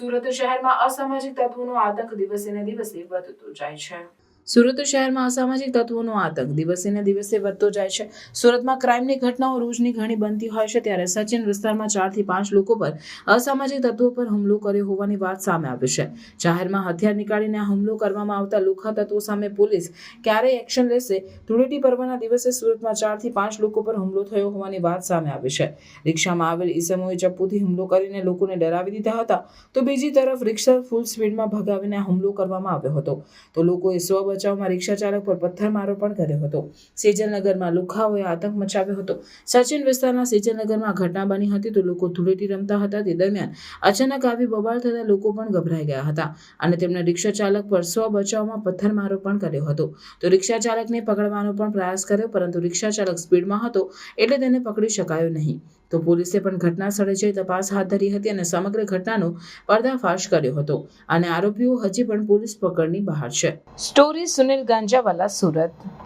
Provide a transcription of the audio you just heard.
સુરત શહેરમાં અસામાજિક તત્વોનો આતંક દિવસે ને દિવસે વધતો જાય છે. સુરત શહેરમાં અસામાજિક તત્વોનો આતંક. દિવસે ને દિવસે વધતો જાય છે. સુરતમાં ક્રાઇમની ઘટનાઓ રોજની ઘણી બનતી હોય છે. ત્યારે સચિન વિસ્તારમાં ચારથી પાંચ લોકો પર અસામાજિક તત્વો પર હુમલો કર્યો હોવાની વાત સામે આવી છે. જાહેરમાં હથિયાર નીકાળીને હુમલો કરવામાં આવતા લુખા તત્વો સામે પોલીસ ક્યારે એક્શન લેશે. ધૂળેટી પર્વના દિવસે સુરતમાં ચારથી પાંચ લોકો પર હુમલો થયો હોવાની વાત સામે આવી છે. રિક્ષામાં આવેલ ઈસમોએ ચપ્પુથી હુમલો કરીને લોકોને ડરાવી દીધા હતા. તો બીજી તરફ રિક્ષા ફૂલ સ્પીડમાં ભગાવીને હુમલો કરવામાં આવ્યો હતો. તો લોકોએ સ્વ બચાવમાં રિક્ષા ચાલક પર પથ્થરમારો પણ કર્યો હતો. સેજલનગરમાં લુખાઓએ આતંક મચાવ્યો હતો. સચિન વિસ્તારના સેજલનગરમાં ઘટના બની હતી તો લોકો ધૂળેટી રમતા હતા. તે દરમિયાન અચાનક આવી બબાલ થતા લોકો પણ ગભરાઈ ગયા હતા અને તેમણે રિક્ષા ચાલક પર સ્વ બચાવમાં પથ્થરમારો પણ કર્યો હતો. તો રિક્ષા ચાલકને પકડવાનો પણ પ્રયાસ કર્યો પરંતુ રિક્ષા ચાલક સ્પીડમાં હતો એટલે તેને પકડી શકાયો નહીં. તો પોલીસે પણ ઘટના સ્થળે જઈ તપાસ હાથ ધરી હતી અને સમગ્ર ઘટનાનો પર્દાફાશ કર્યો હતો. અને આરોપીઓ હજી પણ પોલીસ પકડની બહાર છે. સ્ટોરી સુનિલ ગાંજાવાલા, સુરત.